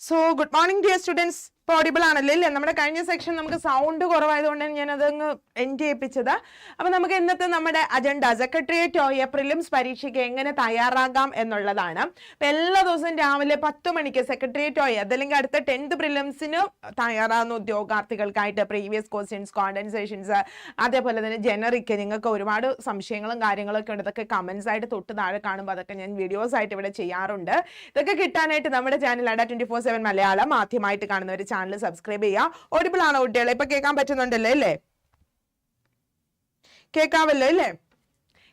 So, good morning dear students. ഇപ്പോൾ audible ആണല്ലേ ഇല്ലേ? നമ്മുടെ കഴിഞ്ഞ സെക്ഷൻ നമുക്ക് സൗണ്ട് കുറവായതുകൊണ്ടാണ് ഞാൻ അതങ്ങ് എൻഡ് ചെയ്യിപ്പിച്ചത്. അപ്പോൾ നമുക്ക് ഇന്നത്തെ നമ്മുടെ അജണ്ട സെക്രട്ടേറിയറ്റ് ഓയ പ്രിലിംസ് പരീക്ഷയ്ക്ക് എങ്ങനെ തയ്യാറാകാം എന്നുള്ളതാണ്. അപ്പോൾ എല്ലാ ദിവസവും രാവിലെ പത്ത് മണിക്ക് സെക്രട്ടേറിയറ്റ് ഓയ അതല്ലെങ്കിൽ അടുത്ത ടെൻത്ത് പ്രിലിംസിന് തയ്യാറാകുന്ന ഉദ്യോഗാർത്ഥികൾക്കായിട്ട് പ്രീവിയസ് ക്വസ്റ്റ്യൻസ് കോണ്ടൻസേഷൻസ് അതേപോലെ തന്നെ ജനറിക്ക് നിങ്ങൾക്ക് ഒരുപാട് സംശയങ്ങളും കാര്യങ്ങളൊക്കെ ഉണ്ട്. ഇതൊക്കെ കമൻസ് ആയിട്ട് തൊട്ട് താഴെ കാണുമ്പോൾ അതൊക്കെ ഞാൻ വീഡിയോസ് ആയിട്ട് ഇവിടെ ചെയ്യാറുണ്ട്. ഇതൊക്കെ കിട്ടാനായിട്ട് നമ്മുടെ channel Adda twenty four seven Malayalam ആദ്യമായിട്ട് കാണുന്ന ഒരു ചാനൽ സബ്സ്ക്രൈബ് ചെയ്യുക. ഓഡിബിൾ ആണോ കുട്ടികളെ? ഇപ്പൊ കേൾക്കാൻ പറ്റുന്നുണ്ടല്ലോ അല്ലേ? കേൾക്കാമല്ലോ അല്ലേ?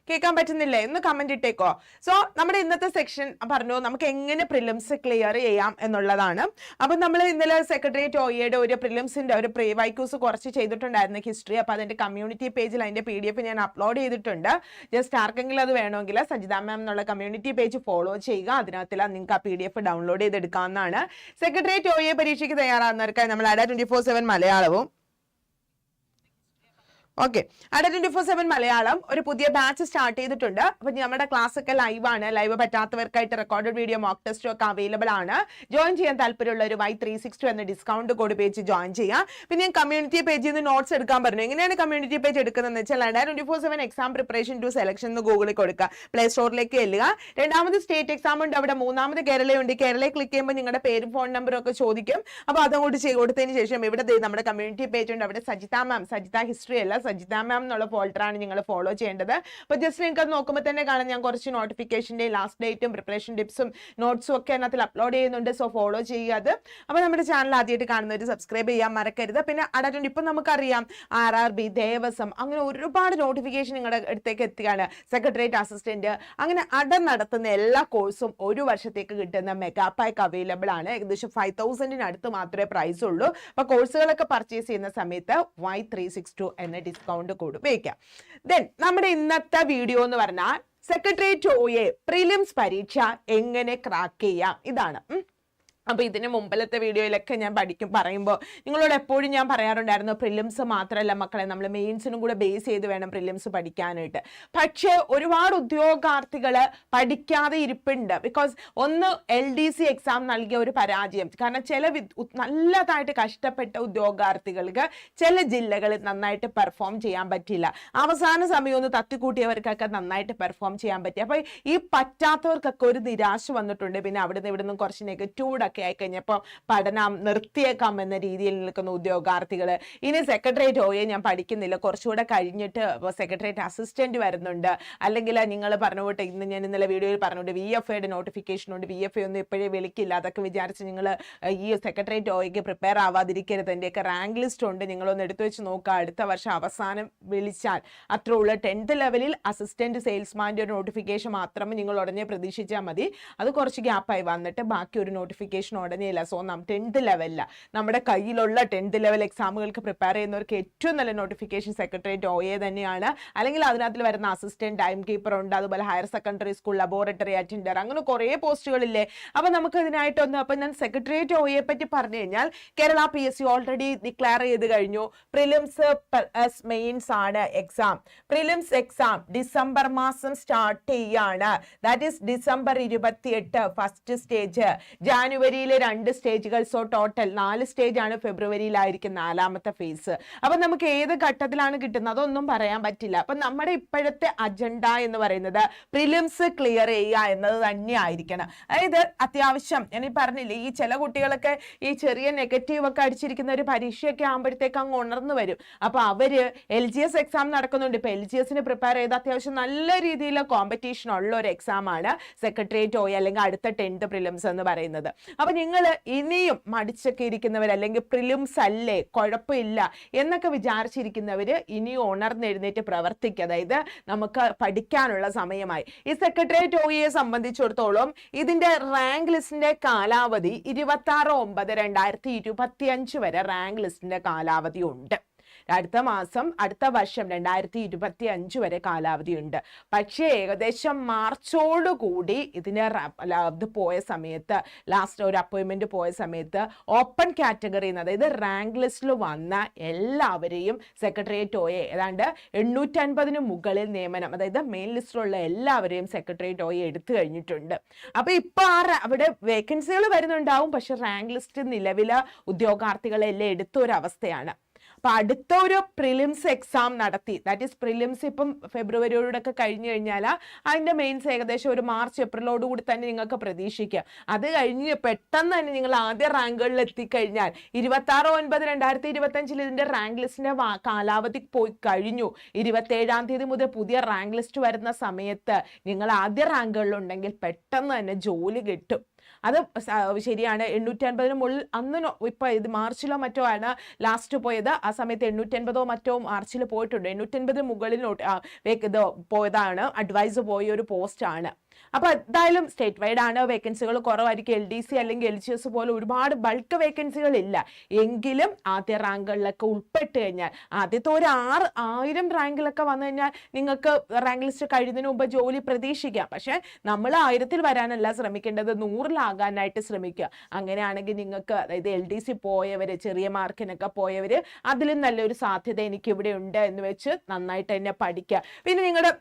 കേൾക്കാൻ പറ്റുന്നില്ലേ? ഒന്ന് കമന്റ് ഇട്ടേക്കോ. സോ നമ്മുടെ ഇന്നത്തെ സെക്ഷൻ പറഞ്ഞു നമുക്ക് എങ്ങനെ പ്രിലിംസ് ക്ലിയർ ചെയ്യാം എന്നുള്ളതാണ്. അപ്പം നമ്മൾ ഇന്നലെ സെക്രട്ടേറിയറ്റ് ഒയയുടെ ഒരു പ്രിലിംസിന്റെ ഒരു പ്രീ വൈക്യൂസ് കുറച്ച് ചെയ്തിട്ടുണ്ടായിരുന്നു ഹിസ്റ്ററി അപ്പോൾ അതിന്റെ കമ്മ്യൂണിറ്റി പേജിൽ അതിന്റെ പി ഡി എഫ് ഞാൻ അപ്ലോഡ് ചെയ്തിട്ടുണ്ട്. ജസ്റ്റ് ആർക്കെങ്കിലും അത് വേണമെങ്കിൽ സജിത മാം എന്നുള്ള കമ്മ്യൂണിറ്റി പേജ് ഫോളോ ചെയ്യുക. അതിനകത്തിൽ നിങ്ങൾക്ക് ആ പി ഡി എഫ് ഡൗൺലോഡ് ചെയ്തെടുക്കാവുന്നതാണ്. സെക്രട്ടേറിയറ്റ് ഒയെ പരീക്ഷയ്ക്ക് തയ്യാറാകുന്നവർക്കായി നമ്മൾ അഡ ട്വന്റി ഫോർ സെവൻ മലയാളവും okay Adda twenty four seven Malayalam ഒരു പുതിയ ബാച്ച് സ്റ്റാർട്ട് ചെയ്തിട്ടുണ്ട്. അപ്പൊ നമ്മുടെ ക്ലാസ് ഒക്കെ ലൈവ് ആണ്. ലൈവ് പറ്റാത്തവർക്കായിട്ട് റെക്കോർഡഡ് വീഡിയോ മോക്ക് ടെസ്റ്റും ഒക്കെ അവൈലബിൾ ആണ്. ജോയിൻ ചെയ്യാൻ താല്പര്യമുള്ള ഒരു വൈ ത്രീ സിക്സ് ടു എന്ന ഡിസ്കൗണ്ട് കോഡ് പേജ് ജോയിൻ ചെയ്യാം. പിന്നെ ഞാൻ കമ്മ്യൂണിറ്റി പേജിൽ നിന്ന് നോട്ട്സ് എടുക്കാൻ പറഞ്ഞു. എങ്ങനെയാണ് കമ്മ്യൂണിറ്റി പേജ് എടുക്കുന്നതെന്ന് വെച്ചാൽ Adda twenty four seven exam preparation to selection എന്ന് ഗൂഗിളിൽ കൊടുക്കുക. പ്ലേ സ്റ്റോറിലേക്ക് എല്ലുക രണ്ടാമത് സ്റ്റേറ്റ് എക്സാം ഉണ്ട്. അവിടെ മൂന്നാമത് കേരളയുണ്ട്. കേരളയിൽ ക്ലിക്ക് ചെയ്യുമ്പോൾ നിങ്ങളുടെ പേരും ഫോൺ നമ്പറും ഒക്കെ ചോദിക്കും. അപ്പോൾ അതങ്ങോട്ട് ചെയ്ത് കൊടുത്തതിന് ശേഷം ഇവിടെ നമ്മുടെ കമ്മ്യൂണിറ്റി പേജ് ഉണ്ട്. അവിടെ സജിത മാം സജിത ഹിസ്റ്ററി അല്ല സജിത മാം എന്നുള്ള പോൾട്ടറാണ് നിങ്ങൾ ഫോളോ ചെയ്യേണ്ടത്. അപ്പോൾ ജസ്റ്റ് നിങ്ങൾക്ക് അത് നോക്കുമ്പോൾ തന്നെ കാണാം. ഞാൻ കുറച്ച് നോട്ടിഫിക്കേഷന്റെ ലാസ്റ്റ് ഡേറ്റും പ്രിപ്പറേഷൻ ടിപ്സും നോട്ട്സും ഒക്കെ അതിനകത്തിൽ അപ്ലോഡ് ചെയ്യുന്നുണ്ട്. സോ ഫോളോ ചെയ്യുക അത്. അപ്പോൾ നമ്മുടെ ചാനൽ ആദ്യമായിട്ട് കാണുന്നവർ സബ്സ്ക്രൈബ് ചെയ്യാൻ മറക്കരുത്. പിന്നെ അടാറ്റുണ്ട് ഇപ്പം നമുക്കറിയാം ആർ ആർ ബി ദേവസ്വം അങ്ങനെ ഒരുപാട് നോട്ടിഫിക്കേഷൻ നിങ്ങളുടെ അടുത്തേക്ക് എത്തുകയാണ്. സെക്രട്ടേറിയറ്റ് അസിസ്റ്റന്റ് അങ്ങനെ അട നടത്തുന്ന എല്ലാ കോഴ്സും ഒരു വർഷത്തേക്ക് കിട്ടുന്ന മെഗാ പാക്ക് അവൈലബിൾ ആണ്. ഏകദേശം ഫൈവ് തൗസൻഡിന് അടുത്ത് മാത്രമേ പ്രൈസ് ഉള്ളൂ. അപ്പോൾ കോഴ്സുകളൊക്കെ പർച്ചേസ് ചെയ്യുന്ന സമയത്ത് വൈ ത്രീ സിക്സ് ടു എന്ന ഡിസ്കൗണ്ട് കോഡ് ഉപയോഗിക്കാം. ദെൻ നമ്മുടെ ഇന്നത്തെ വീഡിയോ എന്ന് പറഞ്ഞാൽ സെക്രട്ടേറിയറ്റ് ഒയെ പ്രിലിംസ് പരീക്ഷ എങ്ങനെ ക്രാക്ക് ചെയ്യാം. ഇതാണ്. അപ്പോൾ ഇതിന് മുമ്പിലത്തെ വീഡിയോയിലൊക്കെ ഞാൻ പഠിക്കും പറയുമ്പോൾ നിങ്ങളോട് എപ്പോഴും ഞാൻ പറയാറുണ്ടായിരുന്നു പ്രിലിംസ് മാത്രമല്ല മക്കളെ നമ്മൾ മെയിൻസിനും കൂടെ ബേസ് ചെയ്ത് വേണം പ്രിലിംസ് പഠിക്കാനായിട്ട്. പക്ഷേ ഒരുപാട് ഉദ്യോഗാർത്ഥികൾ പഠിക്കാതെ ഇരിപ്പുണ്ട്. ബിക്കോസ് ഒന്ന് എൽ ഡി സി എക്സാം നൽകിയ ഒരു പരാജയം. കാരണം ചില നല്ലതായിട്ട് കഷ്ടപ്പെട്ട ഉദ്യോഗാർത്ഥികൾക്ക് ചില ജില്ലകളിൽ നന്നായിട്ട് പെർഫോം ചെയ്യാൻ പറ്റില്ല അവസാന സമയം ഒന്ന് തത്തിക്കൂട്ടിയവർക്കൊക്കെ നന്നായിട്ട് പെർഫോം ചെയ്യാൻ പറ്റി. അപ്പോൾ ഈ പറ്റാത്തവർക്കൊക്കെ ഒരു നിരാശ വന്നിട്ടുണ്ട്. പിന്നെ അവിടുന്ന് ഇവിടുന്ന് കുറച്ച് നെഗറ്റീവ് ഒക്കെ ആയി കഴിഞ്ഞപ്പോൾ പഠനം നിർത്തിയേക്കാം എന്ന രീതിയിൽ നിൽക്കുന്ന ഉദ്യോഗാർത്ഥികൾ ഇനി സെക്രട്ടേറിയറ്റ് ഓയെ ഞാൻ പഠിക്കുന്നില്ല. കുറച്ചുകൂടെ കഴിഞ്ഞിട്ട് സെക്രട്ടേറിയറ്റ് അസിസ്റ്റന്റ് വരുന്നുണ്ട്. അല്ലെങ്കിൽ നിങ്ങൾ പറഞ്ഞുകൊണ്ട് ഇന്ന് ഞാൻ ഇന്നലെ വീഡിയോയിൽ പറഞ്ഞുകൊണ്ട് വി എഫ് ഐയുടെ നോട്ടിഫിക്കേഷൻ ഉണ്ട്. വി എഫ് ഐ ഒന്നും ഇപ്പോഴേ വിളിക്കില്ല. അതൊക്കെ വിചാരിച്ച് നിങ്ങൾ ഈ സെക്രട്ടേറിയറ്റ് ഓയ്ക്ക് പ്രിപ്പയർ ആവാതിരിക്കരുത്. എന്റെയൊക്കെ റാങ്ക് ലിസ്റ്റ് ഉണ്ട്. നിങ്ങളൊന്ന് എടുത്തു വെച്ച് നോക്കുക അടുത്ത വർഷം അവസാനം വിളിച്ചാൽ അത്ര ഉള്ള. ടെൻത്ത് ലെവലിൽ അസിസ്റ്റന്റ് സെയിൽസ്മാന്റെ ഒരു നോട്ടിഫിക്കേഷൻ മാത്രമേ നിങ്ങൾ ഉടനെ പ്രതീക്ഷിച്ചാൽ മതി. അത് കുറച്ച് ഗ്യാപ്പായി വന്നിട്ട് ബാക്കി ഒരു നോട്ടിഫിക്കേഷൻ ഉടനെ ഇല്ല സോ നാം ടെൻത്ത് ലെവലില്ല നമ്മുടെ കയ്യിലുള്ള ടെൻത്ത് ലെവൽ എക്സാമുകൾക്ക് പ്രിപ്പയർ ചെയ്യുന്നവർക്ക് ഏറ്റവും നല്ല നോട്ടിഫിക്കേഷൻ സെക്രട്ടേറിയറ്റ് ഒ എ തന്നെയാണ്. അല്ലെങ്കിൽ അതിനകത്തിൽ വരുന്ന അസിസ്റ്റന്റ് ടൈം കീപ്പർ ഉണ്ട്. അതുപോലെ higher secondary school laboratory attender അങ്ങനെ കുറേ പോസ്റ്റുകളില്ലേ അപ്പോൾ നമുക്ക് ഇതിനായിട്ടൊന്ന് അപ്പം ഞാൻ സെക്രട്ടേറിയറ്റ് ഒ എ പറ്റി പറഞ്ഞു കഴിഞ്ഞാൽ Kerala P S C already declare ചെയ്ത് കഴിഞ്ഞു. പ്രിലിംസ് മെയിൻസ് ആണ് എക്സാം പ്രിലിംസ് എക്സാം ഡിസംബർ മാസം സ്റ്റാർട്ട് ചെയ്യാണ്. ദാറ്റ് ഈസ് ഡിസംബർ ഇരുപത്തിയെട്ട് ഫസ്റ്റ് സ്റ്റേജ് ജാനുവരിയിലെ രണ്ട് സ്റ്റേജുകൾ സോ ടോട്ടൽ നാല് സ്റ്റേജ് ആണ് ഫെബ്രുവരിയിലായിരിക്കും നാലാമത്തെ ഫേസ് അപ്പം നമുക്ക് ഏത് ഘട്ടത്തിലാണ് കിട്ടുന്നത്? അതൊന്നും പറയാൻ പറ്റില്ല. അപ്പം നമ്മുടെ ഇപ്പോഴത്തെ അജണ്ട എന്ന് പറയുന്നത് പ്രിലിംസ് ക്ലിയർ ചെയ്യുക എന്നത് തന്നെ ആയിരിക്കണം അതായത് അത്യാവശ്യം ഞാൻ പറഞ്ഞില്ലേ ഈ ചില കുട്ടികളൊക്കെ ഈ ചെറിയ നെഗറ്റീവ് ഒക്കെ അടിച്ചിരിക്കുന്ന ഒരു പരീക്ഷയൊക്കെ ആകുമ്പോഴത്തേക്ക് അങ്ങ് ഉണർന്നു വരും. അപ്പോൾ അവർ എൽ ജി എസ് എക്സാം നടക്കുന്നുണ്ട്. ഇപ്പം എൽ ജി എസിന് പ്രിപ്പയർ ചെയ്ത് അത്യാവശ്യം നല്ല രീതിയിൽ കോമ്പറ്റീഷൻ ഉള്ള ഒരു എക്സാം ആണ് സെക്രട്ടേറിയറ്റ് ഓയി അല്ലെങ്കിൽ അടുത്ത ടെൻത്ത് പ്രിലിംസ് എന്ന് പറയുന്നത്. അപ്പൊ നിങ്ങൾ ഇനിയും മടിച്ചൊക്കെ ഇരിക്കുന്നവർ അല്ലെങ്കിൽ പ്രിലിംസ് അല്ലേ കുഴപ്പമില്ല എന്നൊക്കെ വിചാരിച്ചിരിക്കുന്നവർ ഇനിയും ഉണർന്നെഴുന്നേറ്റ് പ്രവർത്തിക്കുക അതായത് നമുക്ക് പഠിക്കാനുള്ള സമയമായി. ഈ സെക്രട്ടേറിയറ്റ് ഒയെ സംബന്ധിച്ചിടത്തോളം ഇതിന്റെ റാങ്ക് ലിസ്റ്റിന്റെ കാലാവധി ഇരുപത്തി ആറ് ഒമ്പത് രണ്ടായിരത്തി ഇരുപത്തി അഞ്ച് വരെ റാങ്ക് ലിസ്റ്റിന്റെ കാലാവധി ഉണ്ട്. അടുത്ത മാസം അടുത്ത വർഷം രണ്ടായിരത്തി ഇരുപത്തി അഞ്ച് വരെ കാലാവധിയുണ്ട്. പക്ഷേ ഏകദേശം മാർച്ചോടുകൂടി ഇതിന് ഇത് പോയ സമയത്ത് ലാസ്റ്റ് ഒരു അപ്പോയിൻമെന്റ് പോയ സമയത്ത് ഓപ്പൺ കാറ്റഗറിയിൽ നിന്ന് അതായത് റാങ്ക് ലിസ്റ്റിൽ വന്ന എല്ലാവരെയും സെക്രട്ടേറിയറ്റ് ഒയെ ഏതാണ്ട് എണ്ണൂറ്റൻപതിന് മുകളിൽ നിയമനം അതായത് മെയിൻ ലിസ്റ്റിലുള്ള എല്ലാവരെയും സെക്രട്ടേറിയറ്റ് ഒയെ എടുത്തു കഴിഞ്ഞിട്ടുണ്ട്. അപ്പോൾ ഇപ്പോൾ ആ അവിടെ വേക്കൻസികൾ വരുന്നുണ്ടാവും പക്ഷേ റാങ്ക് ലിസ്റ്റ് നിലവിലെ ഉദ്യോഗാർത്ഥികളെല്ലാം എടുത്ത ഒരു അവസ്ഥയാണ് അപ്പൊ അടുത്ത ഒരു പ്രിലിംസ് എക്സാം നടത്തി. ദാറ്റ് ഈസ് പ്രിലിംസ് ഇപ്പം ഫെബ്രുവരിയോടൊക്കെ കഴിഞ്ഞു കഴിഞ്ഞാൽ അതിന്റെ മെയിൻസ് ഏകദേശം ഒരു മാർച്ച് ഏപ്രിലോട് കൂടി തന്നെ നിങ്ങൾക്ക് പ്രതീക്ഷിക്കാം. അത് കഴിഞ്ഞ് പെട്ടെന്ന് തന്നെ നിങ്ങൾ ആദ്യ റാങ്കുകളിൽ എത്തിക്കഴിഞ്ഞാൽ ഇരുപത്തി ആറ് ഒൻപത് രണ്ടായിരത്തി ഇരുപത്തി അഞ്ചിൽ ഇതിന്റെ റാങ്ക് ലിസ്റ്റിന്റെ കാലാവധി പോയി കഴിഞ്ഞു. ഇരുപത്തേഴാം തീയതി മുതൽ പുതിയ റാങ്ക് ലിസ്റ്റ് വരുന്ന സമയത്ത് നിങ്ങൾ ആദ്യ റാങ്കുകളിലുണ്ടെങ്കിൽ പെട്ടെന്ന് തന്നെ ജോലി കിട്ടും. അത് ശരിയാണ്. എണ്ണൂറ്റി അൻപതിന് മുകളിൽ അന്ന് ഇപ്പോൾ ഇപ്പൊ ഇത് മാർച്ചിലോ മറ്റോ ആണ് ലാസ്റ്റ് പോയത്. ആ സമയത്ത് എണ്ണൂറ്റി അൻപതോ മറ്റോ മാർച്ചിൽ പോയിട്ടുണ്ട്. എണ്ണൂറ്റി അൻപതിന് മുകളിൽ നോട്ട് ആ, വേക്ക് ഇത് പോയതാണ്. അഡ്വൈസ് പോയ ഒരു പോസ്റ്റ് ആണ് അപ്പൊ എന്തായാലും സ്റ്റേറ്റ് വൈഡ് ആണ് വേക്കൻസികൾ കുറവായിരിക്കും. എൽ ഡി സി അല്ലെങ്കിൽ എൽ ജി എസ് പോലെ ഒരുപാട് ബൾക്ക് വേക്കൻസികൾ ഇല്ല. എങ്കിലും ആദ്യ റാങ്കുകളിലൊക്കെ ഉൾപ്പെട്ട് കഴിഞ്ഞാൽ ആദ്യത്തെ ഒരു ആറ് ആയിരം റാങ്കിലൊക്കെ വന്നു കഴിഞ്ഞാൽ നിങ്ങൾക്ക് റാങ്ക് ലിസ്റ്റ് കഴിയുന്നതിന് മുമ്പ് ജോലി പ്രതീക്ഷിക്കാം. പക്ഷേ നമ്മൾ ആയിരത്തിൽ വരാനല്ല ശ്രമിക്കേണ്ടത്. നൂറിലാകാനായിട്ട് ശ്രമിക്കുക. അങ്ങനെയാണെങ്കിൽ നിങ്ങൾക്ക് അതായത് എൽ ഡി സി പോയവർ ചെറിയ മാർക്കിനൊക്കെ പോയവർ അതിലും നല്ലൊരു സാധ്യത എനിക്ക് ഇവിടെ ഉണ്ട് എന്ന് വെച്ച് നന്നായിട്ട് തന്നെ പഠിക്കുക. പിന്നെ നിങ്ങളുടെ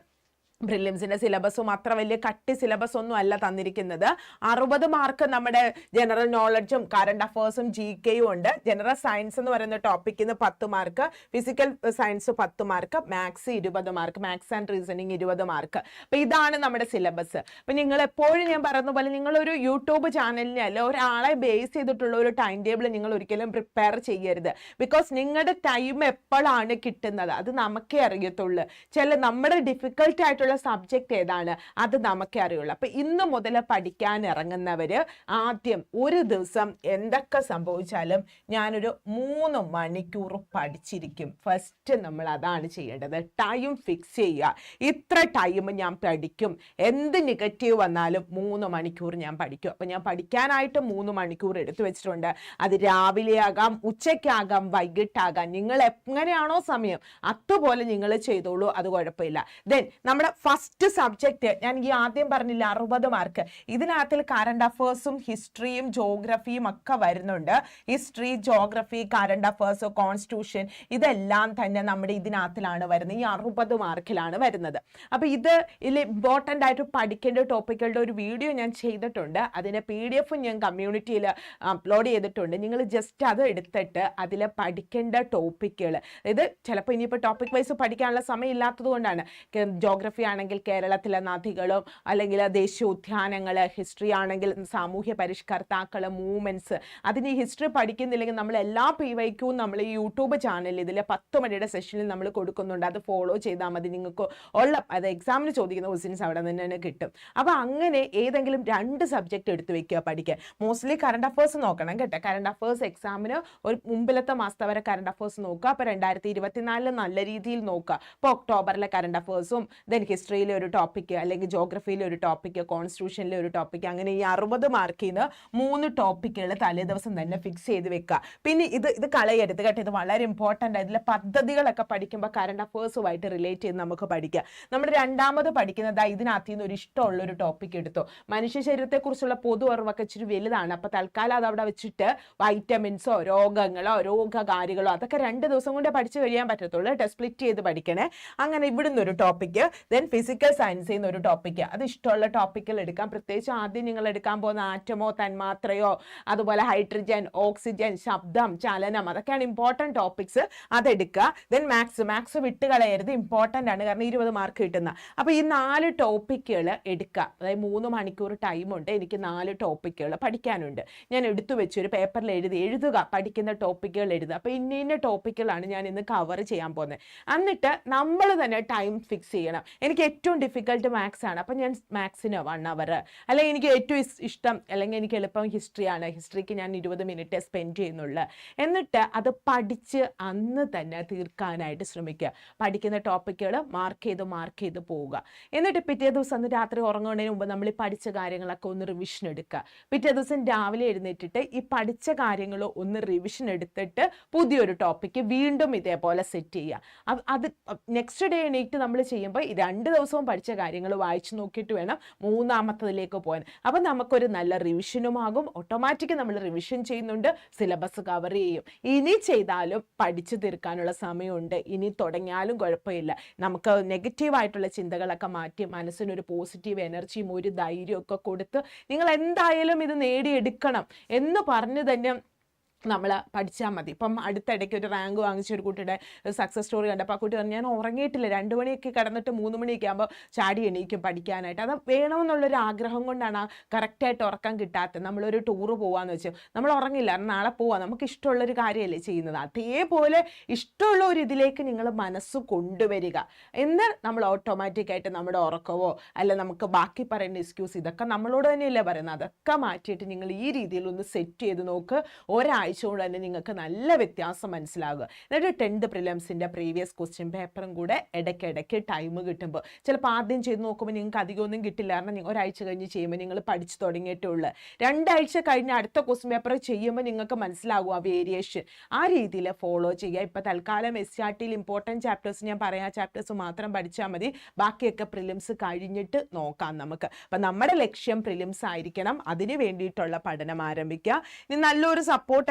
പ്രിലിംസിന്റെ സിലബസും അത്ര വലിയ കട്ടി സിലബസ് ഒന്നും അല്ല തന്നിരിക്കുന്നത്. അറുപത് മാർക്ക് നമ്മുടെ ജനറൽ നോളജും കറണ്ട് അഫേഴ്സും ജി കെയും ഉണ്ട്. ജനറൽ സയൻസ് എന്ന് പറയുന്ന ടോപ്പിക്കിന് പത്ത് മാർക്ക് ഫിസിക്കൽ സയൻസ് പത്ത് മാർക്ക് മാത്സ് ഇരുപത് മാർക്ക് മാത്സ് ആൻഡ് റീസണിങ് ഇരുപത് മാർക്ക് അപ്പൊ ഇതാണ് നമ്മുടെ സിലബസ് അപ്പൊ നിങ്ങൾ എപ്പോഴും ഞാൻ പറയുന്ന പോലെ നിങ്ങൾ ഒരു യൂട്യൂബ് ചാനലിനെ അല്ല ഒരാളെ ബേസ് ചെയ്തിട്ടുള്ള ഒരു ടൈം ടേബിൾ നിങ്ങൾ ഒരിക്കലും പ്രിപ്പയർ ചെയ്യരുത്. ബിക്കോസ് നിങ്ങളുടെ ടൈം എപ്പോഴാണ് കിട്ടുന്നത്? അത് നമുക്കേ അറിയത്തുള്ളൂ. ചില നമ്മുടെ ഡിഫിക്കൽട്ട് ആയിട്ടുള്ള സബ്ജക്റ്റ് ഏതാണ്? അത് നമുക്കേ അറിയുള്ളൂ. അപ്പം ഇന്ന് മുതൽ പഠിക്കാൻ ഇറങ്ങുന്നവർ ആദ്യം ഒരു ദിവസം എന്തൊക്കെ സംഭവിച്ചാലും ഞാനൊരു മൂന്ന് മണിക്കൂർ പഠിച്ചിരിക്കും. ഫസ്റ്റ് നമ്മൾ അതാണ് ചെയ്യേണ്ടത്. ടൈം ഫിക്സ് ചെയ്യുക. ഇത്ര ടൈം ഞാൻ പഠിക്കും. എന്ത് നെഗറ്റീവ് വന്നാലും മൂന്ന് മണിക്കൂർ ഞാൻ പഠിക്കും. അപ്പം ഞാൻ പഠിക്കാനായിട്ട് മൂന്ന് മണിക്കൂർ എടുത്തു വെച്ചിട്ടുണ്ട്. അത് രാവിലെയാകാം ഉച്ചയ്ക്കാകാം വൈകിട്ടാകാം. നിങ്ങൾ എങ്ങനെയാണോ സമയം അതുപോലെ നിങ്ങൾ ചെയ്തോളൂ. അത് കുഴപ്പമില്ല. ദെൻ നമ്മുടെ ഫസ്റ്റ് സബ്ജക്റ്റ് ഞാൻ ഈ ആദ്യം പറഞ്ഞില്ല അറുപത് മാർക്ക് ഇതിനകത്തിൽ കറണ്ട് അഫേഴ്സും ഹിസ്റ്ററിയും ജോഗ്രഫിയും ഒക്കെ വരുന്നുണ്ട്. History geography current affairs constitution ഇതെല്ലാം തന്നെ നമ്മുടെ ഇതിനകത്തിലാണ് വരുന്നത്. ഈ അറുപത് മാർക്കിലാണ് വരുന്നത്. അപ്പൊ ഇത് ഇതിൽ ഇമ്പോർട്ടന്റ് ആയിട്ട് പഠിക്കേണ്ട ടോപ്പിക്കുകളുടെ ഒരു വീഡിയോ ഞാൻ ചെയ്തിട്ടുണ്ട്. അതിന്റെ പി ഡി എഫും ഞാൻ കമ്മ്യൂണിറ്റിയിൽ അപ്ലോഡ് ചെയ്തിട്ടുണ്ട്. നിങ്ങൾ ജസ്റ്റ് അത് എടുത്തിട്ട് അതിൽ പഠിക്കേണ്ട ടോപ്പിക്കുകൾ ഇത് ചിലപ്പോൾ ഇനിയിപ്പോൾ ടോപ്പിക് വൈസ് പഠിക്കാനുള്ള സമയം ഇല്ലാത്തത് കൊണ്ടാണ് ജോഗ്രഫി ആണെങ്കിൽ കേരളത്തിലെ നദികളും അല്ലെങ്കിൽ ദേശീയ ഉദ്യാനങ്ങൾ ഹിസ്റ്ററി ആണെങ്കിൽ സാമൂഹ്യ പരിഷ്കർത്താക്കൾ മൂവ്മെന്റ്സ് അതിന് ഹിസ്റ്ററി പഠിക്കുന്നില്ലെങ്കിൽ നമ്മൾ എല്ലാ പി വൈക്കും നമ്മൾ ഈ യൂട്യൂബ് ചാനലിൽ ഇതിലെ പത്ത് മണിയുടെ സെഷനിൽ നമ്മൾ കൊടുക്കുന്നുണ്ട്. അത് ഫോളോ ചെയ്താൽ മതി. നിങ്ങൾക്ക് ഉള്ള അത് എക്സാമിന് ചോദിക്കുന്ന ക്വസ്റ്റ്യൻസ് അവിടെ നിന്ന് തന്നെ കിട്ടും. അപ്പോൾ അങ്ങനെ ഏതെങ്കിലും രണ്ട് സബ്ജക്റ്റ് എടുത്ത് വെക്കുക പഠിക്കുക. മോസ്റ്റ്ലി കറണ്ട് അഫേഴ്സ് നോക്കണം കേട്ടോ. കറണ്ട് അഫേഴ്സ് എക്സാമിന് ഒരു മുമ്പിലത്തെ മാസത്തെ വരെ കറണ്ട് അഫേഴ്സ് നോക്കുക. അപ്പോൾ രണ്ടായിരത്തി ഇരുപത്തിനാലിൽ നല്ല രീതിയിൽ നോക്കുക. അപ്പോൾ ഒക്ടോബറിലെ കറണ്ട് അഫേഴ്സും ദെൻ ഹിസ്റ്ററിയിലെ ഒരു ടോപ്പിക്ക് അല്ലെങ്കിൽ ജോഗ്രഫിയിലെ ഒരു ടോപ്പിക്ക് കോൺസ്റ്റിറ്റ്യൂഷനിലെ ഒരു ടോപ്പിക്ക് അങ്ങനെ ഈ അറുപത് മാർക്കിൽ നിന്ന് മൂന്ന് ടോപ്പിക്കുകൾ തലേ ദിവസം തന്നെ ഫിക്സ് ചെയ്ത് വെക്കുക പിന്നെ ഇത് ഇത് കളയരുത് കേട്ടോ. ഇത് വളരെ ഇമ്പോർട്ടന്റ് ഇതിലെ പദ്ധതികളൊക്കെ പഠിക്കുമ്പോൾ കറണ്ട് അഫേഴ്സുമായിട്ട് റിലേറ്റ് ചെയ്ത് നമുക്ക് പഠിക്കാം. നമ്മൾ രണ്ടാമത് പഠിക്കുന്നത് ഇതിനകത്ത് നിന്ന് ഒരു ഇഷ്ടമുള്ള ഒരു ടോപ്പിക് എടുത്തു. മനുഷ്യ ശരീരത്തെക്കുറിച്ചുള്ള പൊതു അറിവൊക്കെ ഇച്ചിരി വലുതാണ്. അപ്പോൾ തൽക്കാലം അത് അവിടെ വെച്ചിട്ട് വൈറ്റമിൻസോ രോഗങ്ങളോ രോഗകാരികളോ അതൊക്കെ രണ്ട് ദിവസം കൊണ്ട് പഠിച്ചു കഴിയാൻ പറ്റത്തുള്ളൂ. കേട്ടോ. സ്പ്ലിറ്റ് ചെയ്ത് പഠിക്കണേ. അങ്ങനെ ഇവിടുന്ന് ഒരു ടോപ്പിക്ക് ദെൻ ഫിസിക്കൽ സയൻസ് നിന്ന് ഒരു ടോപ്പിക്ക് അത് ഇഷ്ടമുള്ള ടോപ്പിക്കിൽ എടുക്കാം. പ്രത്യേകിച്ച് ആദ്യം നിങ്ങൾ എടുക്കാൻ പോകുന്ന ആറ്റമോ തന്മാത്രയോ അതുപോലെ ഹൈഡ്രജൻ ഓക്സിജൻ ശബ്ദം ചലനം അതൊക്കെയാണ് ഇമ്പോർട്ടന്റ് ടോപ്പിക്സ് അതെടുക്കുക. ദെൻ മാത്സ് മാത്സ് വിട്ട് കളയരുത്. ഇമ്പോർട്ടന്റ് ആണ്. കാരണം ഇരുപത് മാർക്ക് കിട്ടുന്ന. അപ്പോൾ ഈ നാല് ടോപ്പിക്കുകൾ എടുക്കുക. അതായത് മൂന്ന് മണിക്കൂർ ടൈമുണ്ട് എനിക്ക് നാല് ടോപ്പിക്കുകൾ പഠിക്കാനുണ്ട്. ഞാൻ എടുത്തു വെച്ച് ഒരു പേപ്പറിൽ എഴുതി എഴുതുക. പഠിക്കുന്ന ടോപ്പിക്കുകൾ എഴുതുക. അപ്പോൾ ഇന്ന ഇന്ന ടോപ്പിക്കുകളാണ് ഞാൻ ഇന്ന് കവർ ചെയ്യാൻ പോകുന്നത്. എന്നിട്ട് നമ്മൾ തന്നെ ടൈം ഫിക്സ് ചെയ്യണം. എനിക്ക് എനിക്ക് ഏറ്റവും ഡിഫിക്കൽട്ട് മാത്സ് ആണ്. അപ്പം ഞാൻ മാത്സിന് വൺ അവർ അല്ലെങ്കിൽ എനിക്ക് ഏറ്റവും ഇഷ്ടം അല്ലെങ്കിൽ എനിക്ക് എളുപ്പം ഹിസ്റ്ററിയാണ് ഹിസ്റ്ററിക്ക് ഞാൻ ഇരുപത് മിനിറ്റ് സ്പെൻഡ് ചെയ്യുന്നുള്ളൂ. എന്നിട്ട് അത് പഠിച്ച് അന്ന് തന്നെ തീർക്കാനായിട്ട് ശ്രമിക്കുക. പഠിക്കുന്ന ടോപ്പിക്കുകൾ മാർക്ക് ചെയ്ത് മാർക്ക് ചെയ്ത് പോവുക. എന്നിട്ട് പിറ്റേ ദിവസം അന്ന് രാത്രി ഉറങ്ങുന്നതിന് മുമ്പ് നമ്മൾ ഈ പഠിച്ച കാര്യങ്ങളൊക്കെ ഒന്ന് റിവിഷൻ എടുക്കുക. പിറ്റേ ദിവസം രാവിലെ എഴുന്നേറ്റിട്ട് ഈ പഠിച്ച കാര്യങ്ങൾ ഒന്ന് റിവിഷൻ എടുത്തിട്ട് പുതിയൊരു ടോപ്പിക്ക് വീണ്ടും ഇതേപോലെ സെറ്റ് ചെയ്യുക. അത് നെക്സ്റ്റ് ഡേ എണീറ്റ് നമ്മൾ ചെയ്യുമ്പോൾ ഈ രണ്ട് ദിവസവും പഠിച്ച കാര്യങ്ങൾ വായിച്ചു നോക്കിയിട്ട് വേണം മൂന്നാമത്തതിലേക്ക് പോകാൻ. അപ്പം നമുക്കൊരു നല്ല റിവിഷനുമാകും. ഓട്ടോമാറ്റിക് നമ്മൾ റിവിഷൻ ചെയ്യുന്നുണ്ട്. സിലബസ് കവർ ചെയ്യും. ഇനി ചെയ്താലും പഠിച്ചു തീർക്കാനുള്ള സമയമുണ്ട്. ഇനി തുടങ്ങിയാലും കുഴപ്പമില്ല. നമുക്ക് നെഗറ്റീവായിട്ടുള്ള ചിന്തകളൊക്കെ മാറ്റി മനസ്സിനൊരു പോസിറ്റീവ് എനർജിയും ഒരു ധൈര്യമൊക്കെ കൊടുത്ത് നിങ്ങൾ എന്തായാലും ഇത് നേടിയെടുക്കണം എന്ന് പറഞ്ഞു തന്നെ നമ്മൾ പഠിച്ചാൽ മതി. ഇപ്പം അടുത്തിടയ്ക്ക് ഒരു റാങ്ക് വാങ്ങിച്ച ഒരു കുട്ടിയുടെ സക്സസ് സ്റ്റോറി കണ്ടപ്പോൾ ആ കുട്ടി പറഞ്ഞു ഞാൻ ഉറങ്ങിയിട്ടില്ല. രണ്ട് മണിയൊക്കെ കിടന്നിട്ട് മൂന്ന് മണിയൊക്കെ ആകുമ്പോൾ ചാടി എണീക്കും പഠിക്കാനായിട്ട്. അത് വേണമെന്നുള്ളൊരു ആഗ്രഹം കൊണ്ടാണ് ആ കറക്റ്റായിട്ട് ഉറക്കം കിട്ടാത്തത്. നമ്മളൊരു ടൂറ് പോകാമെന്ന് വെച്ചു നമ്മൾ ഉറങ്ങില്ല. നാളെ പോവാം. നമുക്ക് ഇഷ്ടമുള്ളൊരു കാര്യമല്ലേ ചെയ്യുന്നത്. അതേപോലെ ഇഷ്ടമുള്ള ഒരു ഇതിലേക്ക് നിങ്ങൾ മനസ്സ് കൊണ്ടുവരിക. എന്ന് നമ്മൾ ഓട്ടോമാറ്റിക്കായിട്ട് നമ്മുടെ ഉറക്കവോ അല്ല നമുക്ക് ബാക്കി പറയുന്ന എക്സ്ക്യൂസ് ഇതൊക്കെ നമ്മളോട് തന്നെയല്ലേ പറയുന്നത്? അതൊക്കെ മാറ്റിയിട്ട് നിങ്ങൾ ഈ രീതിയിൽ ഒന്ന് സെറ്റ് ചെയ്ത് നോക്ക്. ഒരാഴ്ച കൊണ്ട് തന്നെ നിങ്ങൾക്ക് നല്ല വ്യത്യാസം മനസ്സിലാകുക. എന്നിട്ട് ടെൻത്ത് പ്രിലംസിന്റെ പ്രീവിയസ് ക്വസ്റ്റ്യൻ പേപ്പറും കൂടെ ഇടയ്ക്കിടയ്ക്ക് ടൈം കിട്ടുമ്പോൾ ചിലപ്പോൾ ആദ്യം ചെയ്ത് നോക്കുമ്പോൾ നിങ്ങൾക്ക് അധികമൊന്നും കിട്ടില്ല. കാരണം നിങ്ങൾ ഒരാഴ്ച കഴിഞ്ഞ് ചെയ്യുമ്പോൾ നിങ്ങൾ പഠിച്ചു തുടങ്ങിയിട്ടുള്ളൂ. രണ്ടാഴ്ച കഴിഞ്ഞ് അടുത്ത ക്വസ്റ്റ്യൻ പേപ്പർ ചെയ്യുമ്പോൾ നിങ്ങൾക്ക് മനസ്സിലാകും ആ വേരിയേഷൻ ആ രീതിയിൽ ഫോളോ ചെയ്യുക. ഇപ്പോൾ തൽക്കാലം എസ് ആർ ടിയിൽ ഇമ്പോർട്ടന്റ് ചാപ്റ്റേഴ്സ് ഞാൻ പറയാം. ചാപ്റ്റേഴ്സ് മാത്രം പഠിച്ചാൽ മതി. ബാക്കിയൊക്കെ പ്രിലിംസ് കഴിഞ്ഞിട്ട് നോക്കാം നമുക്ക്. അപ്പം നമ്മുടെ ലക്ഷ്യം പ്രിലിംസ് ആയിരിക്കണം. അതിന് വേണ്ടിയിട്ടുള്ള പഠനം ആരംഭിക്കുക. ഇനി നല്ലൊരു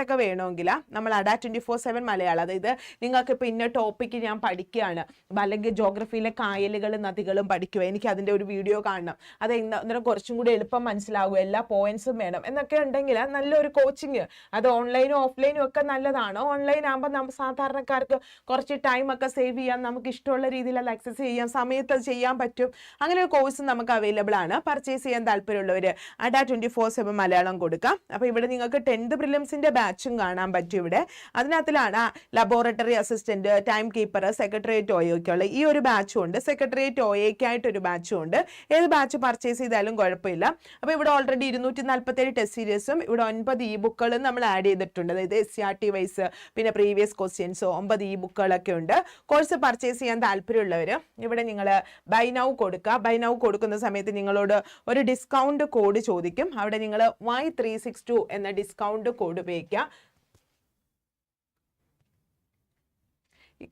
സപ്പോർട്ടൊക്കെ വേണമെങ്കിൽ നമ്മൾ Adda twenty four seven Malayalam അതായത് നിങ്ങൾക്ക് ഇപ്പോൾ ഇന്ന ടോപ്പിക്ക് ഞാൻ പഠിക്കുകയാണ് അല്ലെങ്കിൽ ജോഗ്രഫിയിലെ കായലുകളും നദികളും പഠിക്കുക എനിക്ക് അതിന്റെ ഒരു വീഡിയോ കാണണം അത് ഇന്ന- അന്നേരം കുറച്ചും കൂടി എളുപ്പം മനസ്സിലാകും എല്ലാ പോയിന്റ്സും വേണം എന്നൊക്കെ ഉണ്ടെങ്കിൽ നല്ലൊരു കോച്ചിങ് അത് ഓൺലൈനും ഓഫ്ലൈനും ഒക്കെ നല്ലതാണ് ഓൺലൈൻ ആകുമ്പോൾ നമ്മൾ സാധാരണക്കാർക്ക് കുറച്ച് ടൈം ഒക്കെ സേവ് ചെയ്യാം നമുക്ക് ഇഷ്ടമുള്ള രീതിയിൽ അത് ആക്സസ് ചെയ്യാം സമയത്ത് അത് ചെയ്യാൻ പറ്റും അങ്ങനെ ഒരു കോഴ്സ് നമുക്ക് അവൈലബിൾ ആണ് പർച്ചേസ് ചെയ്യാൻ താല്പര്യമുള്ളവർ Adda twenty four seven Malayalam കൊടുക്കാം അപ്പോൾ ഇവിടെ നിങ്ങൾക്ക് ടെൻത്ത് പ്രിലിംസിന്റെ ബാച്ചും കാണാൻ പറ്റും ഇവിടെ. അതിനകത്തിലാണ് laboratory assistant time keeper secretariat ഒയൊക്കെയുള്ള ഈ ഒരു ബാച്ചും ഉണ്ട്. സെക്രട്ടേറിയറ്റ് ഒയക്കായിട്ട് ഒരു ബാച്ചും ഉണ്ട്. ഏത് ബാച്ച് പർച്ചേസ് ചെയ്താലും കുഴപ്പമില്ല. അപ്പോൾ ഇവിടെ ഓൾറെഡി ഇരുന്നൂറ്റി നാൽപ്പത്തേഴ് ടെസ്റ്റ് സീരീസും ഇവിടെ ഒൻപത് ഇ ബുക്കുകളും നമ്മൾ ആഡ് ചെയ്തിട്ടുണ്ട്. അതായത് S C R T wise പിന്നെ പ്രീവിയസ് ക്വസ്റ്റ്യൻസ് ഒമ്പത് ഇ ബുക്കുകളൊക്കെ ഉണ്ട്. കോഴ്സ് പർച്ചേസ് ചെയ്യാൻ താല്പര്യമുള്ളവർ ഇവിടെ നിങ്ങൾ ബൈ നൗ കൊടുക്കുക. ബൈ നൗ കൊടുക്കുന്ന സമയത്ത് നിങ്ങളോട് ഒരു ഡിസ്കൗണ്ട് കോഡ് ചോദിക്കും. അവിടെ നിങ്ങൾ വൈ ത്രീ സിക്സ് ടു എന്ന ഡിസ്കൗണ്ട് കോഡ് ഉപയോഗിക്കുക.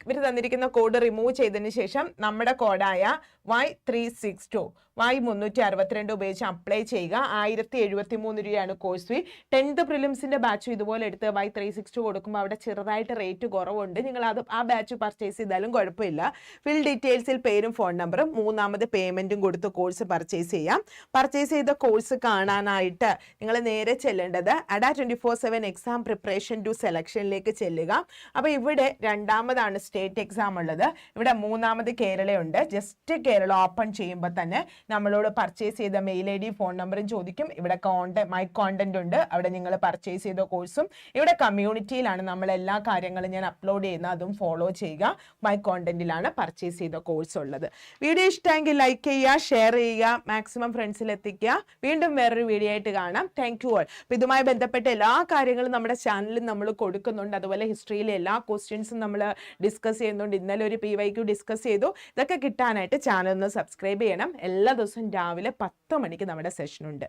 ഇവർ തന്നിരിക്കുന്ന കോഡ് റിമൂവ് ചെയ്തതിന് ശേഷം നമ്മുടെ കോഡായ Y three six two Y മുന്നൂറ്റി അറുപത്തിരണ്ട് ഉപയോഗിച്ച് അപ്ലൈ ചെയ്യുക. ആയിരത്തി എഴുപത്തി മൂന്ന് രൂപയാണ് കോഴ്സ് ഫീ ടെൻത്ത് പ്രിലിംസിന്റെ ബാച്ച് ഇതുപോലെ എടുത്ത് വൈ ത്രീ സിക്സ് കൊടുക്കുമ്പോൾ അവിടെ ചെറുതായിട്ട് റേറ്റ് കുറവുണ്ട്. നിങ്ങൾ അത് ആ ബാച്ച് പർച്ചേസ് ചെയ്താലും കുഴപ്പമില്ല. ഫിൽ ഡീറ്റെയിൽസിൽ പേരും ഫോൺ നമ്പറും മൂന്നാമത് പേയ്മെന്റും കൊടുത്ത് കോഴ്സ് പർച്ചേസ് ചെയ്യാം. പർച്ചേസ് ചെയ്ത കോഴ്സ് കാണാനായിട്ട് നിങ്ങൾ നേരെ ചെല്ലേണ്ടത് Adda twenty four seven exam preparation to സെലക്ഷനിലേക്ക് ചെല്ലുക. അപ്പോൾ ഇവിടെ രണ്ടാമതാണ് സ്റ്റേറ്റ് എക്സാം ഉള്ളത്. ഇവിടെ മൂന്നാമത് കേരളയുണ്ട്. ജസ്റ്റ് കേരള ഓപ്പൺ ചെയ്യുമ്പോൾ തന്നെ നമ്മളോട് പർച്ചേസ് ചെയ്ത മെയിൽ ഐ ഡി ഫോൺ നമ്പറും ചോദിക്കും. ഇവിടെ കോണ്ട മൈ കോണ്ടന്റ് ഉണ്ട്. അവിടെ നിങ്ങൾ പർച്ചേസ് ചെയ്ത കോഴ്സും ഇവിടെ കമ്മ്യൂണിറ്റിയിലാണ് നമ്മൾ എല്ലാ കാര്യങ്ങളും ഞാൻ അപ്ലോഡ് ചെയ്യുന്നത്. അതും ഫോളോ ചെയ്യുക. മൈ കോണ്ടന്റിലാണ് പർച്ചേസ് ചെയ്ത കോഴ്സ് ഉള്ളത്. വീഡിയോ ഇഷ്ടമെങ്കിൽ ലൈക്ക് ചെയ്യുക ഷെയർ ചെയ്യുക മാക്സിമം ഫ്രണ്ട്സിൽ എത്തിക്കുക. വീണ്ടും വേറൊരു വീഡിയോ ആയിട്ട് കാണാം. താങ്ക് യു ഓൾ അപ്പോൾ ഇതുമായി ബന്ധപ്പെട്ട എല്ലാ കാര്യങ്ങളും നമ്മുടെ ചാനലിൽ നമ്മൾ കൊടുക്കുന്നുണ്ട്. അതുപോലെ ഹിസ്റ്ററിയിലെ എല്ലാ ക്വസ്റ്റ്യൻസും നമ്മൾ ഡിസ്കസ് ചെയ്യുന്നുണ്ട്. ഇന്നലെ ഒരു പി വൈ ഡിസ്കസ് ചെയ്തു. ഇതൊക്കെ കിട്ടാനായിട്ട് ചാനൽ ഒന്ന് സബ്സ്ക്രൈബ് ചെയ്യണം. എല്ലാ ദിവസവും രാവിലെ പത്ത് മണിക്ക് നമ്മുടെ സെഷൻ ഉണ്ട്.